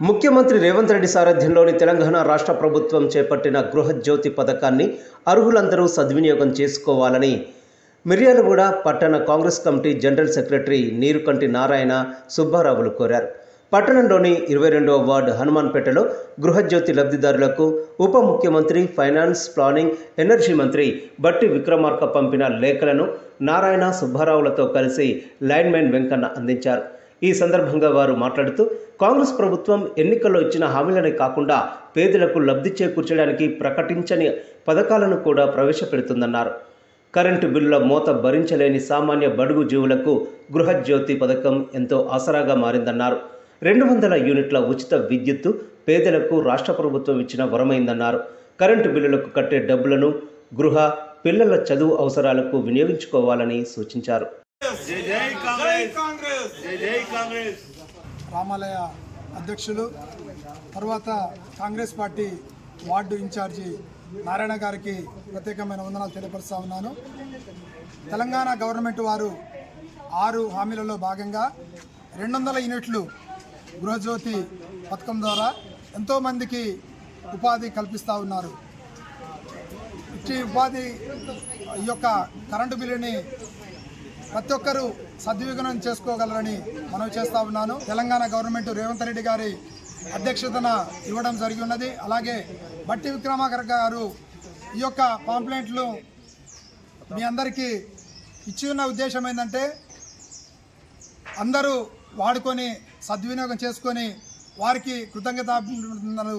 ముఖ్యమంత్రి రేవంత్ రెడ్డి సారథ్యంలోని తెలంగాణ రాష్ట్ర ప్రభుత్వం చేపట్టిన గృహజ్యోతి పథకాన్ని అర్హులందరూ సద్వినియోగం చేసుకోవాలని మిర్యాలగూడ పట్టణ Congress committee general secretary Neerukanti Narayana సుబ్బారావులు కోరారు. పట్టణంలోని ఇరవై రెండవ వార్డు హనుమాన్పేటలో గృహజ్యోతి లబ్ధిదారులకు ఉప ముఖ్యమంత్రి ఫైనాన్స్ ప్లానింగ్ ఎనర్జీ మంత్రి బట్టి విక్రమార్క పంపిన లేఖలను నారాయణ సుబ్బారావులతో కలిసి లైన్మెన్ వెంకన్న అందించారు. ఈ సందర్భంగా వారు మాట్లాడుతూ కాంగ్రెస్ ప్రభుత్వం ఎన్నికల్లో ఇచ్చిన హామీలనే కాకుండా పేదలకు లబ్ధి చేకూర్చడానికి ప్రకటించని పథకాలను కూడా ప్రవేశపెడుతుందన్నారు. కరెంటు బిల్లుల మోత భరించలేని సామాన్య బడుగు జీవులకు గృహజ్యోతి పథకం ఎంతో ఆసరాగా మారిందన్నారు. రెండు వందల యూనిట్ల ఉచిత విద్యుత్తు పేదలకు రాష్ట్ర ప్రభుత్వం ఇచ్చిన వరమైందన్నారు. కరెంటు బిల్లులకు కట్టే డబ్బులను గృహ పిల్లల చదువు అవసరాలకు వినియోగించుకోవాలని సూచించారు. జై జై కాంగ్రెస్! జై జై కాంగ్రెస్! రామాలయ అధ్యక్షులు తర్వాత Congress party ward incharge Narayana గారికి ప్రత్యేకమైన వందనాలు తెలియపరుస్తా ఉన్నాను. తెలంగాణ గవర్నమెంట్ వారు ఆరు హామీలలో భాగంగా రెండు వందల యూనిట్లు గృహజ్యోతి పథకం ద్వారా ఎంతోమందికి ఉపాధి కల్పిస్తూ ఉన్నారు. ఇచ్చి ఉపాధి ఈ యొక్క కరెంటు బిల్లుని ప్రతి ఒక్కరూ సద్వినియోగం చేసుకోగలరని మనం చేస్తూ ఉన్నాను. తెలంగాణ గవర్నమెంట్ రేవంత్ రెడ్డి గారి అధ్యక్షతన ఇవ్వడం జరిగి ఉన్నది. అలాగే బట్టి విక్రమాకర్ గారు ఈ యొక్క పాంప్లెంట్లు మీ అందరికీ ఇచ్చి ఉన్న ఉద్దేశం ఏంటంటే అందరూ వాడుకొని సద్వినియోగం చేసుకొని వారికి కృతజ్ఞతలు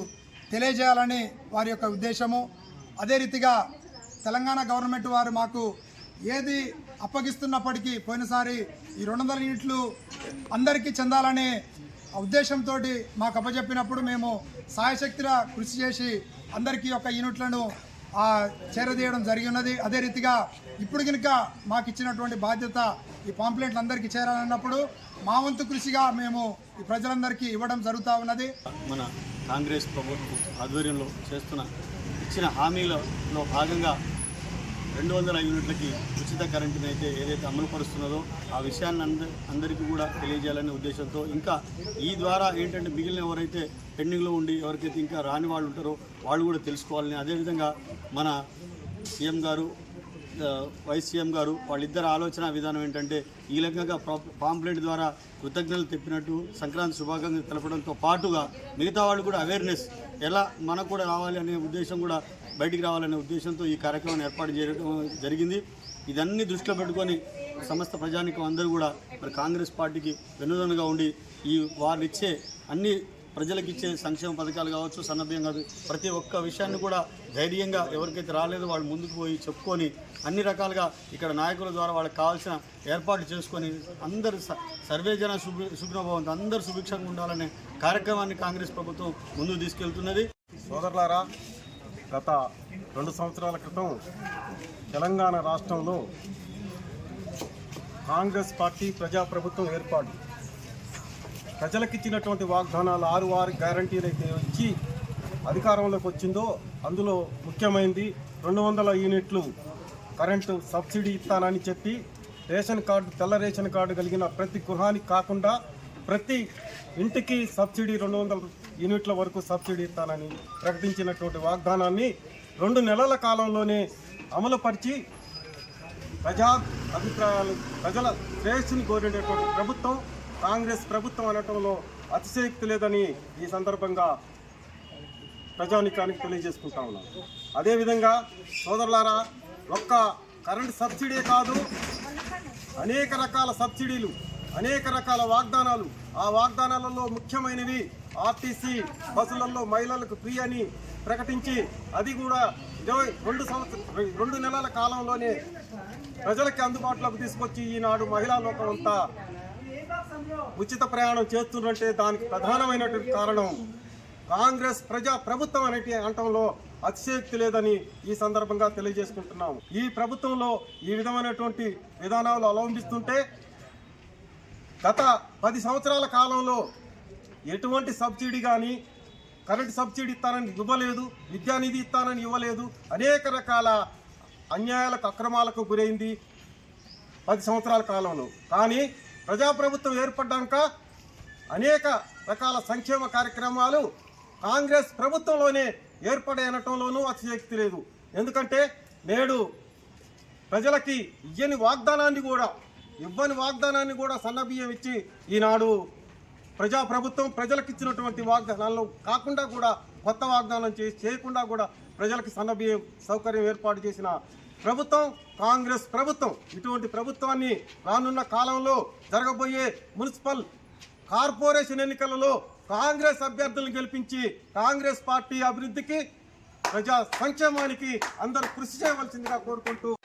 తెలియజేయాలని వారి యొక్క ఉద్దేశము. అదే రీతిగా తెలంగాణ గవర్నమెంట్ వారు మాకు ఏది అప్పగిస్తున్నప్పటికీ పోయినసారి ఈ రెండు వందల యూనిట్లు అందరికీ చెందాలనే ఉద్దేశంతో మాకు అప్పచెప్పినప్పుడు మేము సాయశక్తిగా కృషి చేసి అందరికీ యొక్క యూనిట్లను చేరదీయడం జరిగి ఉన్నది. అదే రీతిగా ఇప్పుడు కనుక మాకు ఇచ్చినటువంటి బాధ్యత ఈ పాంప్లెట్లు అందరికీ చేరాలన్నప్పుడు మా వంతు కృషిగా మేము ఈ ప్రజలందరికీ ఇవ్వడం జరుగుతూ ఉన్నది. మన కాంగ్రెస్ ప్రభుత్వం ఆధ్వర్యంలో చేస్తున్న ఇచ్చిన హామీలలో భాగంగా రెండు వందల యూనిట్లకి ఉచిత కరెంటుని అయితే ఏదైతే అమలు పరుస్తున్నదో ఆ విషయాన్ని అంద అందరికీ కూడా తెలియజేయాలనే ఉద్దేశంతో ఇంకా ఈ ద్వారా ఏంటంటే మిగిలిన ఎవరైతే పెండింగ్లో ఉండి ఎవరికైతే ఇంకా రాని వాళ్ళు ఉంటారో వాళ్ళు కూడా తెలుసుకోవాలని అదేవిధంగా మన సీఎం గారు వైస్ సీఎం గారు వాళ్ళిద్దరు ఆలోచన విధానం ఏంటంటే ఈ లెక్కగా ప్రా- పాంప్లెట్ ద్వారా కృతజ్ఞతలు తెప్పినట్టు సంక్రాంతి శుభాకాంక్షలు తెలపడంతో పాటుగా మిగతా వాళ్ళు కూడా అవేర్నెస్ ఎలా మనకు కూడా రావాలి అనే ఉద్దేశం కూడా బయటికి రావాలనే ఉద్దేశంతో ఈ కార్యక్రమాన్ని ఏర్పాటు చేయడం జరిగింది. ఇదన్నీ దృష్టిలో పెట్టుకొని సమస్త ప్రజానికం అందరూ కూడా మరి కాంగ్రెస్ పార్టీకి వెన్నుదన్నుగా ఉండి ఈ వారు ఇచ్చే అన్ని ప్రజలకు ఇచ్చే సంక్షేమ పథకాలు కావచ్చు సన్నభ్యం కాదు. ప్రతి ఒక్క విషయాన్ని కూడా ధైర్యంగా ఎవరికైతే రాలేదో వాళ్ళు ముందుకు పోయి చెప్పుకొని అన్ని రకాలుగా ఇక్కడ నాయకుల ద్వారా వాళ్ళకి కావాల్సిన ఏర్పాట్లు చేసుకొని అందరూ స- సర్వే జన సుగ్నభవంతో అందరూ సుభిక్షంగా ఉండాలనే కార్యక్రమాన్ని కాంగ్రెస్ ప్రభుత్వం ముందుకు తీసుకెళ్తున్నది. సోదరులారా గత రెండు సంవత్సరాల క్రితం తెలంగాణ రాష్ట్రంలో కాంగ్రెస్ పార్టీ ప్రజాప్రభుత్వం ఏర్పాటు ప్రజలకు ఇచ్చినటువంటి వాగ్దానాలు ఆరు ఆరు గ్యారంటీలు అయితే ఇచ్చి అధికారంలోకి వచ్చిందో అందులో ముఖ్యమైనది రెండు వందల యూనిట్లు కరెంటు సబ్సిడీ ఇస్తానని చెప్పి రేషన్ కార్డు తెల్ల రేషన్ కార్డు కలిగిన ప్రతి గృహానికి కాకుండా ప్రతి ఇంటికి సబ్సిడీ రెండు వందల యూనిట్ల వరకు సబ్సిడీ ఇస్తానని ప్రకటించినటువంటి వాగ్దానాన్ని రెండు నెలల కాలంలోనే అమలుపరిచి ప్రజా అభిప్రాయాలు ప్రజల శ్రేయస్సుని కోరినటువంటి ప్రభుత్వం కాంగ్రెస్ ప్రభుత్వం అనటంలో అతిశయక్తి లేదని ఈ సందర్భంగా ప్రజానికానికి తెలియజేసుకుంటా ఉన్నాం. అదేవిధంగా సోదరులారా ఒక్క కరెంట్ సబ్సిడీ కాదు అనేక రకాల సబ్సిడీలు అనేక రకాల వాగ్దానాలు ఆ వాగ్దానాలలో ముఖ్యమైనవి ఆర్టీసీ బస్సులలో మహిళలకు ఫ్రీ అని ప్రకటించి అది కూడా ఇరవై రెండు సంవత్సర రెండు నెలల కాలంలోనే ప్రజలకి అందుబాటులోకి తీసుకొచ్చి ఈనాడు మహిళా లోకం అంతా ఉచిత ప్రయాణం చేస్తుందంటే దానికి ప్రధానమైనటువంటి కారణం. కాంగ్రెస్ ప్రజా ప్రభుత్వం అనేటి అంటంలో అతిశయోక్తి లేదని ఈ సందర్భంగా తెలియజేసుకుంటున్నాం. ఈ ప్రభుత్వంలో ఈ విధమైనటువంటి విధానాలు అవలంబిస్తుంటే గత పది సంవత్సరాల కాలంలో ఎటువంటి సబ్సిడీ కానీ కరెంట్ సబ్సిడీ ఇస్తానని ఇవ్వలేదు విద్యానిధి ఇస్తానని ఇవ్వలేదు అనేక రకాల అన్యాయాలకు అక్రమాలకు గురైంది పది సంవత్సరాల కాలంలో. కానీ ప్రజాప్రభుత్వం ఏర్పడ్డాక అనేక రకాల సంక్షేమ కార్యక్రమాలు కాంగ్రెస్ ప్రభుత్వంలోనే ఏర్పడనటంలోనూ అతిశక్తి లేదు. ఎందుకంటే నేడు ప్రజలకి ఇయ్యని వాగ్దానాన్ని కూడా ఇవ్వని వాగ్దానాన్ని కూడా సన్నబియ్యం ఇచ్చి ఈనాడు ప్రజాప్రభుత్వం ప్రజలకు ఇచ్చినటువంటి వాగ్దానాలను కాకుండా కూడా కొత్త వాగ్దానం చేసి చేయకుండా కూడా ప్రజలకి సన్నబియ్యం సౌకర్యం ఏర్పాటు చేసిన ప్రభుత్వం కాంగ్రెస్ ప్రభుత్వం ఇటువంటి ప్రభుత్వాన్ని రానున్న కాలంలో జరగబోయే మున్సిపల్ కార్పొరేషన్ ఎన్నికలలో కాంగ్రెస్ అభ్యర్థులను గెలిపించి కాంగ్రెస్ పార్టీ అభివృద్ధికి ప్రజా సంక్షేమానికి అందరూ కృషి చేయవలసిందిగా కోరుకుంటూ